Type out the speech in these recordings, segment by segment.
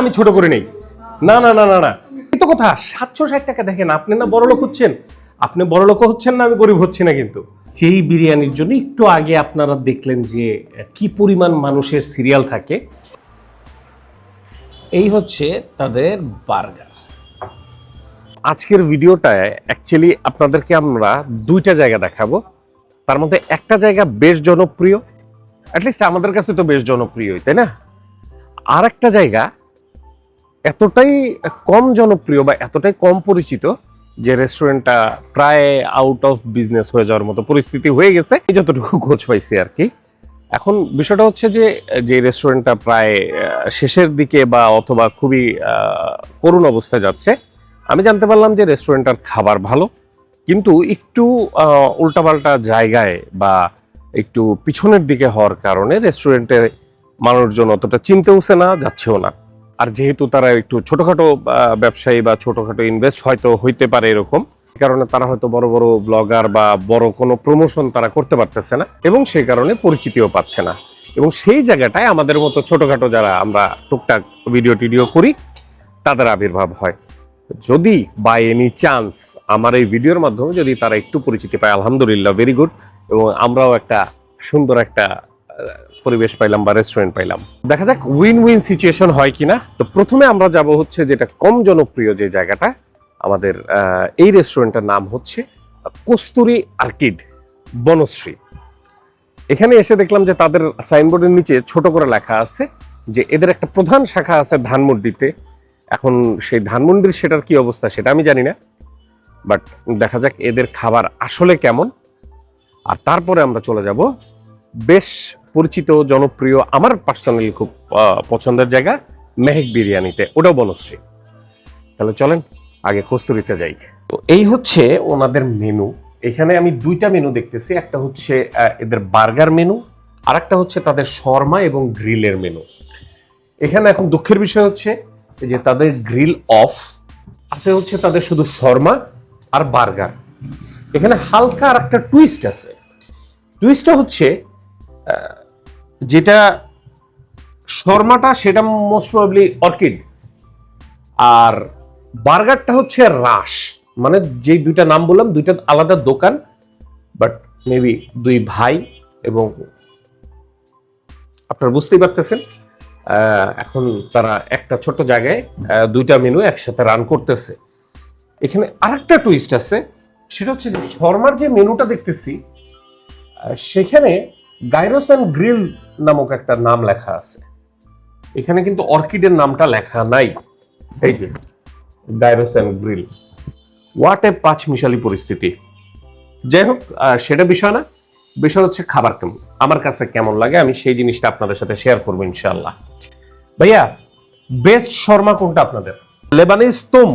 আমি ছোট করে নেই। না না না না না। এই তো কথা, সাতশো ষাট টাকা দেখেন, আপনি না বড় লোক হচ্ছেন। আপনি বড় লোক হচ্ছেন না, আমি গরিব হচ্ছি না কিন্তু। সেই বিরিয়ানির জন্য একটু আগে আপনারা দেখলেন যে, কি পরিমাণ মানুষের সিরিয়াল থাকে। এই হচ্ছে তাদের বার্গার। আজকের ভিডিওটায় অ্যাকচুয়ালি আপনাদেরকে আমরা দুইটা জায়গা দেখাবো। তার মধ্যে একটা জায়গা বেশ জনপ্রিয় অ্যাটলিস্ট আমাদের কাছে তো বেশ জনপ্রিয় তাই না? আর একটা জায়গা এতটাই কম জনপ্রিয় বা এতটাই কম পরিচিত যে রেস্টুরেন্টটা প্রায় আউট অফ বিজনেস হয়ে যাওয়ার মতো পরিস্থিতি হয়ে গেছে। এই যতটুকু খোঁজ পাইছি আর কি। এখন বিষয়টা হচ্ছে যে যে রেস্টুরেন্টটা প্রায় শেষের দিকে বা অথবা খুবই করুণ অবস্থায় যাচ্ছে, আমি জানতে পারলাম যে রেস্টুরেন্টটার খাবার ভালো। কিন্তু একটু উল্টাপাল্টা জায়গায় বা একটু পিছনের দিকে হওয়ার কারণে রেস্টুরেন্টের মানুষজন অতটা চিনতেওছে না, যাচ্ছেও না। আর যেহেতু তারা একটু ছোটখাটো ব্যবসায়ী বা ছোটখাটো ইনভেস্ট হয়তো হইতে পারে এরকম কারণে তারা হয়তো বড় বড় ব্লগার বা বড় কোনো প্রমোশন তারা করতে পারতেছে না এবং সেই কারণে পরিচিতিও পাচ্ছে না। এবং সেই জায়গাটায় আমাদের মতো ছোটখাটো যারা আমরা টুকটাক ভিডিও টিডিও করি, তাদের আবির্ভাব হয়। যদি বাই এনি চান্স আমার এই ভিডিওর মাধ্যমে যদি তারা একটু পরিচিতি পায়, আলহামদুলিল্লাহ ভেরি গুড এবং আমরাও একটা সুন্দর একটা পরিবেশ পাইলাম বা রেস্টুরেন্ট পাইলাম। দেখা যাক উইন উইন সিচুয়েশন হয় কিনা। তো প্রথমে আমরা যাব হচ্ছে যেটা কম জনপ্রিয় যে জায়গাটা, আমাদের এই রেস্টুরেন্টের নাম হচ্ছে কস্তুরি আর্কিড, বনশ্রী। এখানে এসে দেখলাম যে তাদের সাইনবোর্ডের নিচে ছোট করে লেখা আছে যে এদের একটা প্রধান শাখা আছে ধানমন্ডিতে। এখন সেই ধানমন্ডির সেটার কি অবস্থা সেটা আমি জানি না বাট দেখা যাক এদের খাবার আসলে কেমন। আর তারপরে আমরা চলে যাব বেশ পরিচিত, জনপ্রিয়, আমার পার্সোনালি খুব পছন্দের জায়গা মেহেক বিরিয়ানিতে, ওটাও বনশ্রী। তাহলে চলেন, আগে কস্তুরিতে যাই। তো এই হচ্ছে ওনাদের মেনু এখানে আমি দুইটা মেনু দেখতেছি, একটা হচ্ছে এদের বার্গার মেনু আর একটা হচ্ছে তাদের শর্মা এবং গ্রিলের মেনু এখানে এখন দুঃখের বিষয় হচ্ছে যে তাদের গ্রিল অফ, আছে হচ্ছে তাদের শুধু শর্মা আর বার্গার। এখানে হালকা আর একটা টুইস্ট আছে টুইস্টটা হচ্ছে যেটা শর্মাটা, সেটা মোস্ট প্রবাবলি অর্কিড। আর বার্গারটা হচ্ছে রাস মানে যেই দুইটা নাম বললাম, দুইটা আলাদা দোকান বাট মেবি দুই ভাই এবং আপনারা বুঝতেই পারতেছেন এখন তারা একটা ছোট জায়গায় দুইটা মেনু একসাথে রান করতেছে। এখানে আরেকটা টুইস্ট আছে, সেটা হচ্ছে যে শর্মার যে মেনুটা দেখতেছি সেখানে গাইরোস অ্যান্ড গ্রিল নামক একটা নাম লেখা আছে। এখানে কিন্তু অর্কিডের নামটা লেখা নাই। এই যে gyros and grill. What a পাঁচ মিশালি পরিস্থিতি। যাই হোক সেটা বিষয় না। বিষয় হচ্ছে খাবার কেমন? আমার কাছে কেমন লাগে, আমি সেই জিনিসটা আপনাদের সাথে শেয়ার করব ইনশাল্লাহ ভাইয়া বেস্ট শর্মা কোনটা আপনাদের? লেবানিজ তুম।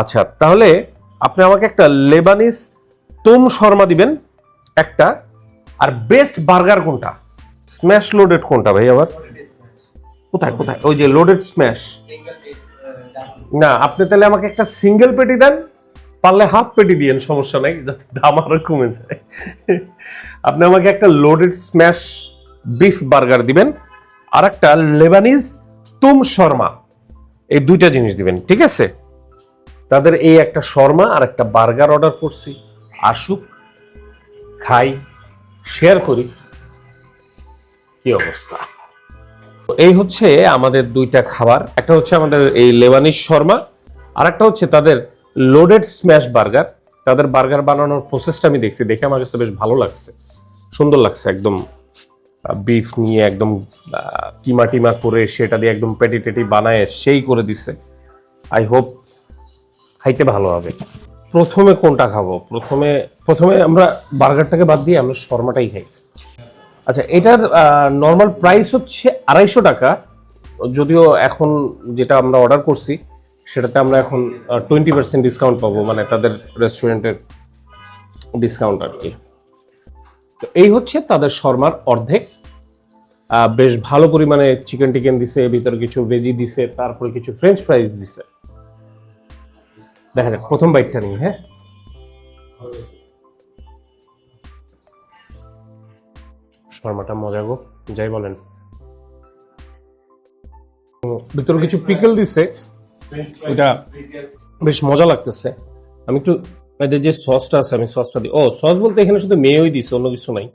আচ্ছা তাহলে আপনি আমাকে একটা লেবানিজ তুম শর্মা দিবেন। একটা আর বেস্ট বার্গার কোনটা? স্ম্যাশ লোডেড কোনটা ভাই আবার? কোথায় কোথায়? ওই যে লোডেড স্ম্যাশ না, আপনি তাহলে আমাকে একটা সিঙ্গেল পেটি দেন, পারলে হাফ পেটি দিয়েন, সমস্যা নাই, যাতে দাম আরও কমে যায়। আপনি আমাকে একটা লোডেড স্ম্যাশ বিফ বার্গার দিবেন, আর একটা লেবানিজ তুম শর্মা। এই দুইটা জিনিস দিবেন, ঠিক আছে? তাদের এই একটা শর্মা আর একটা বার্গার অর্ডার করছি। আসুক, খাই। শেয়ার করি। কি অবস্থা? এই হচ্ছে আমাদের দুইটা খাবার। একটা হচ্ছে আমাদের এই লেবানিজ শর্মা আর একটা হচ্ছে তাদের লোডেড স্ম্যাশ বার্গার তাদের বার্গার বানানোর প্রসেসটা আমি দেখছি, দেখে আমার কাছে বেশ ভালো লাগছে। সুন্দর লাগছে একদম বিফ নিয়ে একদম কিমা টিমা করে সেটা দিয়ে একদম পেটি টেটি বানায়, সেই করে দিচ্ছে আই হোপ খাইতে ভালো হবে। প্রথমে কোনটা খাব? প্রথমে প্রথমে আমরা বার্গারটাকে বাদ দিয়ে আমরা শর্মাটাই খাই। আচ্ছা এটার নর্মাল প্রাইস হচ্ছে আড়াইশো টাকা। যদিও এখন যেটা আমরা অর্ডার করছি, সেটাতে আমরা এখন টোয়েন্টি পার্সেন্ট ডিসকাউন্ট পাবো মানে তাদের রেস্টুরেন্টের ডিসকাউন্ট আর কি। তো এই হচ্ছে তাদের শর্মার অর্ধেক। বেশ ভালো পরিমাণে চিকেন টিকেন দিছে, ভিতরে কিছু ভেজি দিছে, তারপরে কিছু ফ্রেঞ্চ ফ্রাইজ দিছে। দেখা যাক, প্রথম বাইটটা নিই হ্যাঁ? শর্মাটা মজা গো, যাই বলেন। ভিতরে কিছু পিকল দিছে এটা বেশ মজা লাগতেছে। আমি একটু এদের যে সসটা আছে, আমি সসটা দিই। ও সস বলতে এখানে শুধু মেয়েই দিছে, অন্য কিছু নাই।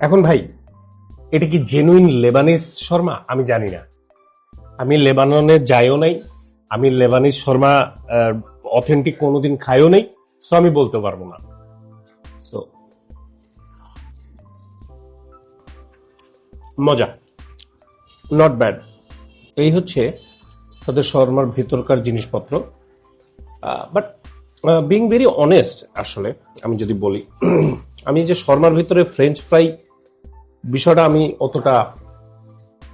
এখন ভাই, এটা কি জেনুইন লেবানিস শর্মা? আমি জানি না। আমি লেবাননে যাইও নাই, আমি লেবানিস শর্মা অথেন্টিক কোনোদিন খাইও নেই সো আমি বলতে পারব না। সো মজা। নট ব্যাড এই হচ্ছে তাদের শর্মার ভেতরকার জিনিসপত্র। বাট বিং ভেরি অনেস্ট আসলে, আমি যদি বলি, আমি যে শর্মার ভিতরে ফ্রেঞ্চ ফ্রাই বিষয়টা আমি অতটা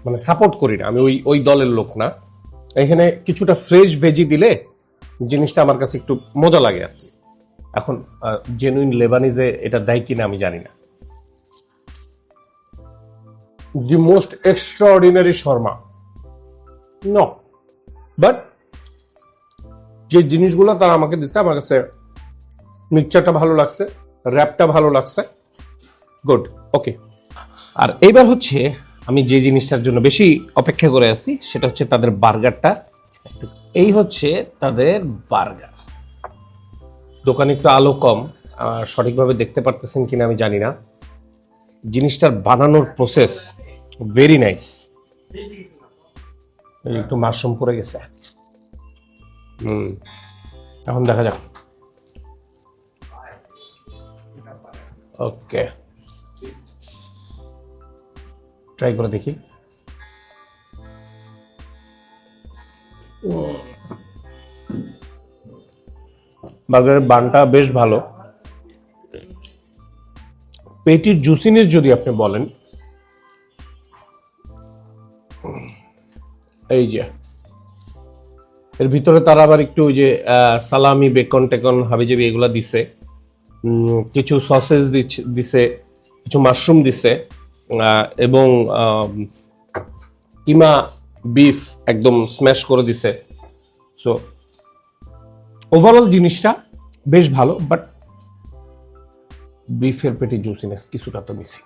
মানে সাপোর্ট করি না, আমি ওই ওই দলের লোক না। এখানে কিছুটা ফ্রেশ ভেজি দিলে জিনিসটা আমার কাছে একটু মজা লাগে আর কি। এখন জেনুইন লেবানিজে এটা দেয় কিনা আমি জানি না। দি মোস্ট এক্সট্রাঅর্ডিনারি শর্মা ন বাট যে জিনিসগুলো তারা আমাকে দিচ্ছে আমার কাছে মিক্সচারটা ভালো লাগছে র্যাপটা ভালো লাগছে। গুড ওকে আর এইবার হচ্ছে, আমি যে জিনিসটার জন্য বেশি অপেক্ষা করে আছি, সেটা হচ্ছে তাদের বার্গারটা এই হচ্ছে তাদের বার্গার। দোকানে একটু আলো কম সঠিকভাবে দেখতে পারতেছেন কিনা আমি জানি না। জিনিসটার বানানোর প্রসেস ভেরি নাইস একটু মাশরুম পড়ে গেছে। হুম, এখন দেখা যাক। ওকে ট্রাই করে দেখি। বার্গারের বানটা বেশ ভালো। পেটির জুসিনেস যদি আপনি বলেন। এই যে। এর ভিতরে তারা আবার একটু ওই যে সালামি, বেকন টেকন, হাবিজাবি এগুলা দিছে। কিছু সসেস দিছে কিছু মাশরুম দিছে। এবং কিমা বিফ একদম স্ম্যাশ করে দিছে। সো ওভারঅল জিনিসটা বেশ ভালো বাট বিফের পেটে জুসিনেস কিছুটা তো মিসিং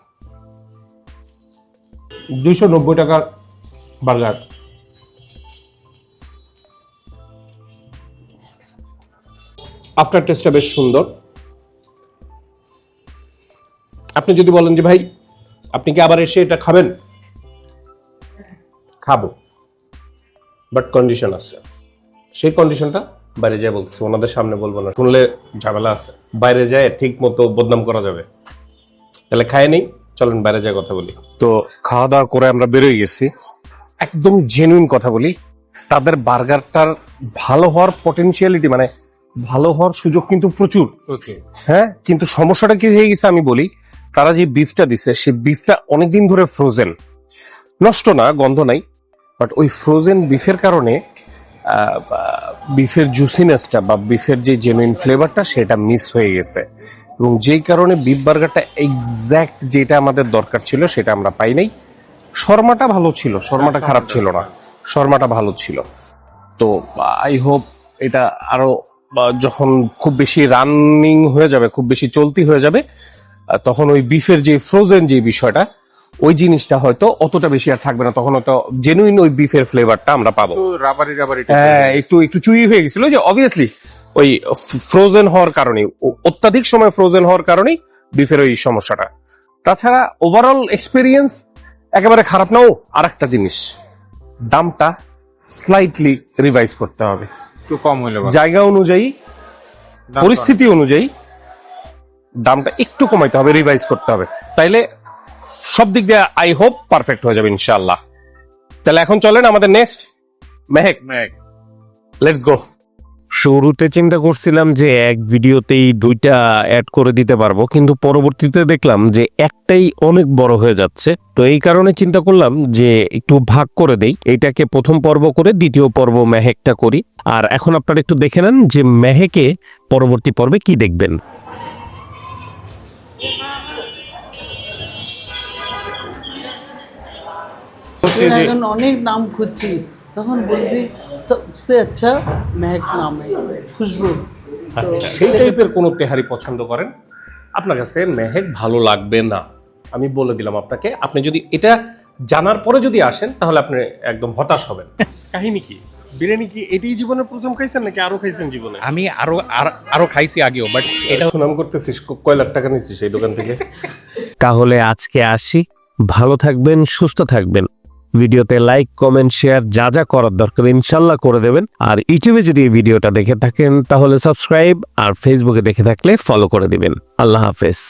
দুইশো নব্বই টাকার বার্গার আফটার টেস্টটা বেশ সুন্দর। আপনি যদি বলেন যে ভাই, আপনি কি আবার এসে এটা খাবেন? খাব। বাট কন্ডিশন আছে। সেই কন্ডিশনটা বাইরে যায় বলতেছে ওনাদের সামনে বলব না। শুনলে ঝামেলা আছে। বাইরে যায় ঠিক মতো বদনাম করা যাবে। তাহলে খায় নেই চলেন বাইরে যায় কথা বলি। তো খাওয়া দাওয়া করে আমরা বেরোয় গেছি। একদম জেনুইন কথা বলি তাদের বার্গারটার ভালো হওয়ার পটেনশিয়ালিটি মানে ভালো হওয়ার সুযোগ কিন্তু প্রচুর। হ্যাঁ কিন্তু সমস্যাটা কি হয়ে গেছে আমি বলি তারা যে বিফটা দিছে সেই বিফটা অনেকদিন ধরে ফ্রোজেন নষ্ট না গন্ধ নাই। বাট ওই ফ্রোজেন বিফের কারণে বিফের জুসিনেসটা বা বিফের যে জেনুইন ফ্লেভারটা সেটা মিস হয়ে গেছে। এবং যেই কারণে বিফ বার্গারটা এক্স্যাক্ট যেটা আমাদের দরকার ছিল সেটা আমরা পাই নাই। শর্মাটা ভালো ছিল শর্মাটা খারাপ ছিল না। শর্মাটা ভালো ছিল। তো আই হোপ এটা আরও যখন খুব বেশি রানিং হয়ে যাবে খুব বেশি চলতি হয়ে যাবে তখন ওই বিফের যে ফ্রোজেন যে বিষয়টা ওই জিনিসটা হয়তো অতটা বেশি আর থাকবে না তখন হয়তো জেনুইন ওই বিফের ফ্লেভারটা আমরা পাবো। রাবারি রাবারি হ্যাঁ একটু একটু চুই হয়ে গেছিল যে অবভিয়াসলি ওই ফ্রোজেন হওয়ার কারণে অত্যাধিক সময় ফ্রোজেন হওয়ার কারণে বিফের ওই সমস্যাটা। তাছাড়া ওভারঅল এক্সপিরিয়েন্স একেবারে খারাপ নাও আর একটা জিনিস দামটা স্লাইটলি রিভাইজ করতে হবে। একটু কম হইল জায়গা অনুযায়ী পরিস্থিতি অনুযায়ী দামটা একটু কমাইতে হবে রিভাইজ করতে হবে। তাইলে সব দিক দিয়ে আই হোপ পারফেক্ট হয়ে যাবে ইনশাল্লাহ তাহলে এখন চলেন আমাদের next Mehek Mehek. Let's go শুরুতে চিন্তা করছিলাম যে এক ভিডিওতেই দুইটা অ্যাড করে দিতে পারব কিন্তু পরবর্তীতে দেখলাম যে একটাই অনেক বড় হয়ে যাচ্ছে। তো এই কারণে চিন্তা করলাম যে একটু ভাগ করে দেই। এটাকে প্রথম পর্ব করে দ্বিতীয় পর্ব মেহেকটা করি। আর এখন আপনারা একটু দেখে নেন যে মেহেকে পরবর্তী পর্বে কি দেখবেন। এখন অনেক নাম খুঁজছি তখন বলছি সবসে আচ্ছা মেহক নাম খুশবু আচ্ছা সেই টাইপের কোনো তেহারি পছন্দ করেন? আপনার কাছে মেহেক ভালো লাগবে না? আমি বলে দিলাম আপনাকে আপনি যদি এটা জানার পরে যদি আসেন তাহলে আপনি একদম হতাশ হবেন। কাহিনী কি? বিরিয়ানি কি এটাই জীবনের প্রথম খাইছেন নাকি আরও খাইছেন জীবনে? আমি আরও আর- আরও খাইছি আগেও বাট এটা সুনাম করতেছিস কয় লাখ টাকা নিচ্ছিস এই দোকান থেকে? তাহলে আজকে আসি। ভালো থাকবেন সুস্থ থাকবেন। ভিডিওতে লাইক, কমেন্ট, শেয়ার যা যা করার দরকার ইনশাল্লাহ করে দেবেন। আর ইউটিউবে যদি এই ভিডিওটা দেখে থাকেন, তাহলে সাবস্ক্রাইব আর ফেসবুকে দেখে থাকলে ফলো করে দিবেন। আল্লাহ হাফেজ।